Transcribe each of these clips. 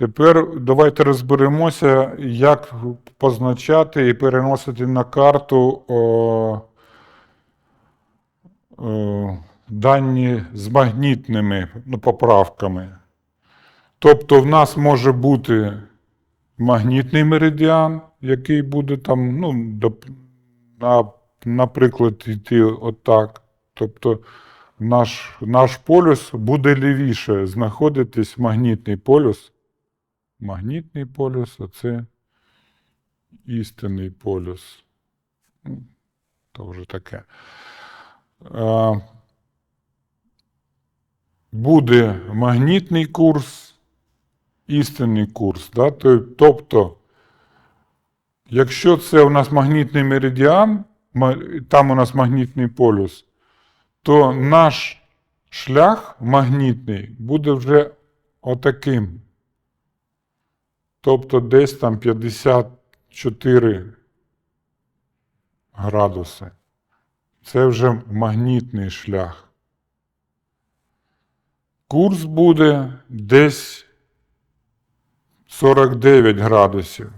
Тепер давайте розберемося, як позначати і переносити на карту о, о, дані з магнітними ну, поправками. Тобто в нас може бути магнітний меридіан, який буде там, ну, на, наприклад, йти отак. Тобто наш, наш полюс буде лівіше знаходитись магнітний полюс. Магнітний полюс, а це істинний полюс. Ну, То вже таке. Буде магнітний курс, істинний курс. Да? Тобто, якщо це у нас магнітний меридіан, там у нас магнітний полюс, то наш шлях магнітний буде вже отаким. Тобто десь там 54 градуси. Це вже магнітний шлях. Курс буде десь 49 градусів.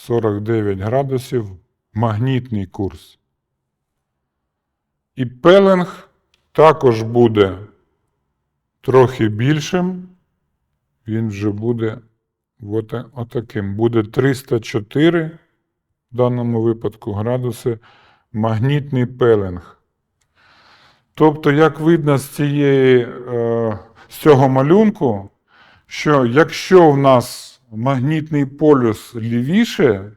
49 градусів магнітний курс. І пеленг також буде трохи більшим. Він вже буде от, отаким. Буде 304 в даному випадку градуси магнітний пеленг. Тобто, як видно з, цієї, е, з цього малюнку, що якщо в нас магнітний полюс лівіше,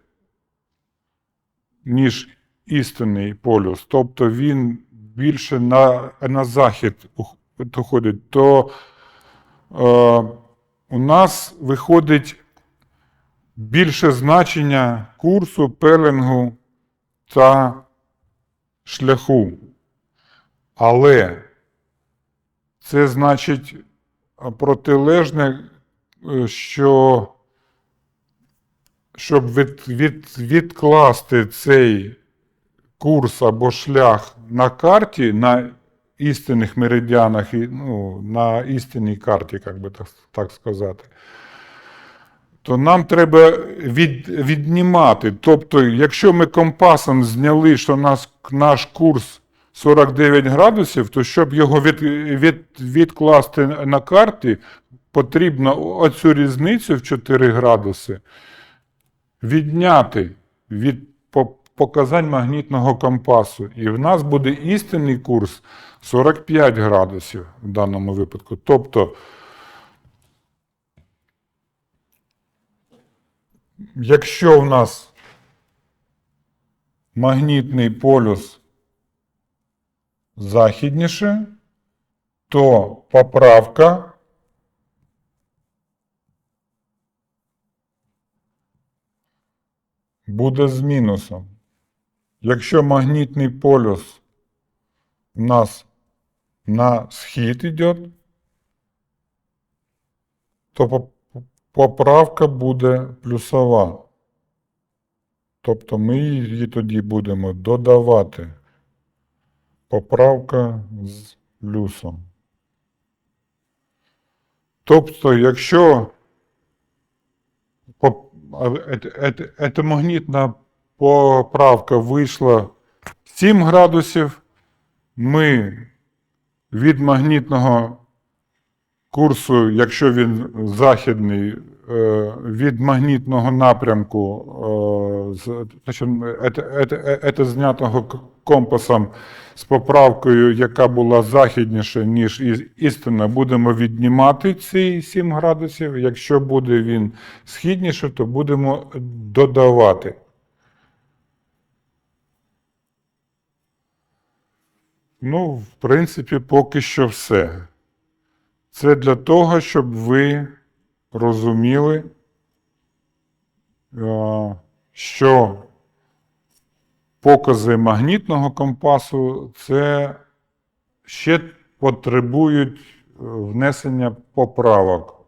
ніж істинний полюс, тобто він більше на, на захід уходить, то е, у нас виходить більше значення курсу, пеленгу та шляху. Але це значить протилежне, е, що щоб від, від, відкласти цей курс або шлях на карті, на істинних меридіанах, і, ну, на істинній карті, як би так, так сказати, то нам треба від, віднімати. Тобто, якщо ми компасом зняли, що нас, наш курс 49 градусів, то щоб його від, від, відкласти на карті, потрібно оцю різницю в 4 градуси відняти від показань магнітного компасу. І в нас буде істинний курс 45 градусів в даному випадку. Тобто, якщо в нас магнітний полюс західніше, то поправка буде з мінусом. Якщо магнітний полюс у нас на схід йде, то поправка буде плюсова. Тобто ми її тоді будемо додавати. Поправка з плюсом. Тобто, якщо по- а, ет- ет- етимагнітна поправка вийшла 7 градусів, ми від магнітного курсу, якщо він західний, е, від магнітного напрямку, е, ет- знятого компасом з поправкою, яка була західніша, ніж істина, будемо віднімати ці 7 градусів. Якщо буде він східніше, то будемо додавати. Ну, в принципі, поки що все. Це для того, щоб ви розуміли, е, що покази магнітного компасу це ще потребують е, внесення поправок.